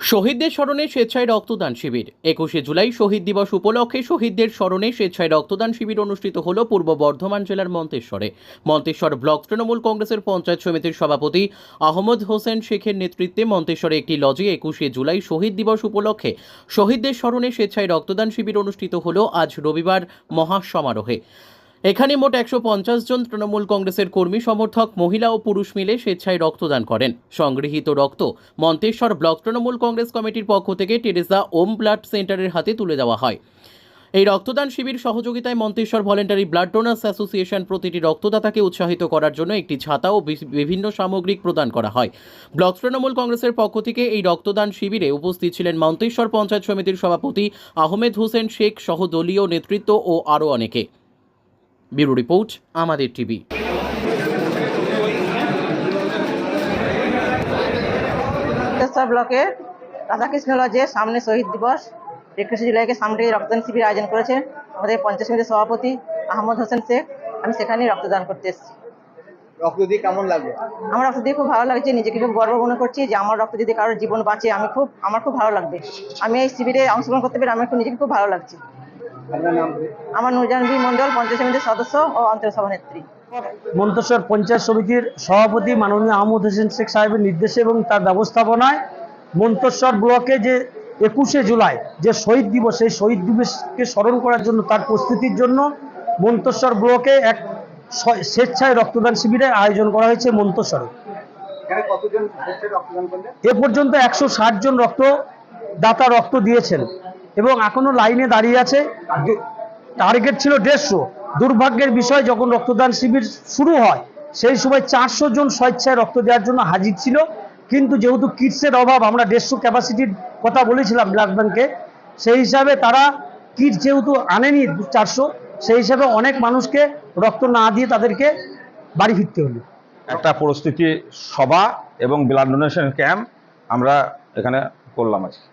শহীদদের স্মরণে স্বেচ্ছায় রক্তদান শিবির। একুশে জুলাই শহীদ দিবস উপলক্ষে শহীদদের স্মরণে স্বেচ্ছায় রক্তদান শিবির অনুষ্ঠিত হল পূর্ব বর্ধমান জেলার মন্তেশ্বরে। মন্তেশ্বর ব্লক তৃণমূল কংগ্রেসের পঞ্চায়েত সমিতির সভাপতি আহমদ হোসেন শেখের নেতৃত্বে মন্তেশ্বরে একটি লজে একুশে জুলাই শহীদ দিবস উপলক্ষে শহীদদের স্মরণে স্বেচ্ছায় রক্তদান শিবির অনুষ্ঠিত হল আজ রবিবার মহাসমারোহে। এখানে মোট একশো পঞ্চাশ জন তৃণমূল কংগ্রেসের কর্মী, সমর্থক, মহিলা ও পুরুষ মিলে স্বেচ্ছায় রক্তদান করেন। সংগৃহীত রক্ত, মন্তেশ্বর ব্লক, তৃণমূল কংগ্রেস কমিটির পক্ষ থেকে টেরেসা ওম ব্লাড সেন্টারের হাতে তুলে দেওয়া হয়। এই রক্তদান শিবির সহযোগিতায় Manteswar voluntary blood donors association প্রতিটি রক্তদাতাকে উৎসাহিত করার জন্য একটি ছাতা ও বিভিন্ন সামগ্রিক প্রদান করা হয়। ব্লক তৃণমূল কংগ্রেসের পক্ষ থেকে এই রক্তদান শিবিরে উপস্থিত ছিলেন মন্তেশ্বর পঞ্চায়েত সমিতির সভাপতি আহমেদ হোসেন শেখ সহ দলীয় নেতৃত্ব ও আরও অনেকে। ব্যুরো রিপোর্ট আমাদের টিভি। ব্লকের রাধাকৃষ্ণ লজে সামনে শহীদ দিবস। একুশে জুলাইকে সামনে রক্তদান শিবির আয়োজন করেছে আমাদের পঞ্চায়েত সমিতির সভাপতি আহমদ হোসেন শেখ। আমি সেখানেই রক্তদান করতে এসেছি। রক্ত দিয়ে কেমন লাগবে আমার রক্ত দিয়ে খুব ভালো লাগছে নিজেকে খুব গর্ব মনে করছি যে আমার রক্ত যদি কারোর জীবন বাঁচে আমি খুব আমার খুব ভালো লাগবে। আমি এই শিবিরে অংশগ্রহণ করতে পেরে আমার খুব নিজেকে খুব ভালো লাগছে। আমার নুরজানবি মন্ডল পঞ্চায়েত সমিতির সদস্য ও অঞ্চল সভানেত্রী। মন্তেশ্বর পঞ্চায়েত সমিতির সভাপতি মাননীয় আহমদ হোসেন শেখ সাহেবের নির্দেশে এবং তার ব্যবস্থাপনায় মন্তেশ্বর ব্লকে যে একুশে জুলাই যে শহীদ দিবস সেই শহীদ দিবসকে স্মরণ করার জন্য তার প্রস্তুতির জন্য মন্তেশ্বর ব্লকে এক স্বেচ্ছায় রক্তদান শিবিরের আয়োজন করা হয়েছে মন্তেশ্বরে। এখানে কতজন স্বেচ্ছায় রক্তদান করলেন? এ পর্যন্ত একশো ষাট জন রক্ত দাতা রক্ত দিয়েছেন। এবং এখনও লাইনে দাঁড়িয়ে আছে। টার্গেট ছিল দেড়শো। দুর্ভাগ্যের বিষয়, যখন রক্তদান শিবির শুরু হয়, সেই সময় চারশো জন স্বেচ্ছায় রক্ত দেওয়ার জন্য হাজির ছিল। কিন্তু যেহেতু কিটসের অভাব, আমরা দেড়শো ক্যাপাসিটির কথা বলেছিলাম ব্লাড ব্যাংকে, সেই হিসাবে তারা কিট যেহেতু আনেনি চারশো, সেই হিসাবে অনেক মানুষকে রক্ত না দিয়ে তাদেরকে বাড়ি ফিরতে হলো। একটা পরিস্থিতি সভা এবং ব্লাড ডোনেশন ক্যাম্প আমরা এখানে করলাম আজকে।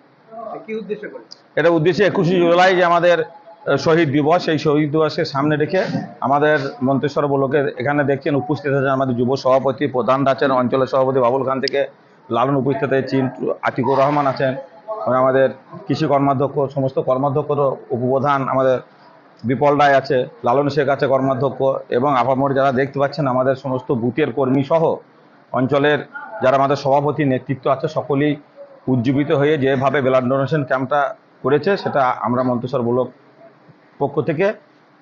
এটা উদ্দেশ্যে একুশে জুলাই যে আমাদের শহীদ দিবস এই শহীদ দিবসকে সামনে রেখে আমাদের মন্তেশ্বর ব্লকের এখানে দেখছেন উপস্থিত আছেন আমাদের যুব সভাপতি, প্রধান আছেন অঞ্চলের সভাপতি বাবুল খান থেকে, লালন উপস্থিত আছে আতিকুর রহমান আছেন আমাদের কৃষি কর্মাধ্যক্ষ, সমস্ত কর্মাধ্যক্ষর উপপ্রধান আমাদের বিপল রায় আছে, লালন শেখ আছে কর্মাধ্যক্ষ, এবং আপামর যারা দেখতে পাচ্ছেন আমাদের সমস্ত বুথের কর্মী সহ অঞ্চলের যারা আমাদের সভাপতি নেতৃত্ব আছে, সকলেই উজ্জীবিত হয়ে যেভাবে ব্লাড ডোনেশন ক্যাম্পটা করেছে, সেটা আমরা মন্তেশ্বর ব্লক পক্ষ থেকে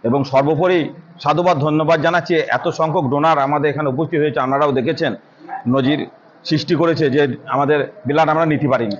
এবং সর্বোপরি সাধুবাদ, ধন্যবাদ জানাচ্ছি। এত সংখ্যক ডোনার আমাদের এখানে উপস্থিত হয়েছে, আপনারাও দেখেছেন। নজির সৃষ্টি করেছে যে আমাদের ব্লাড আমরা নিতে পারিনি।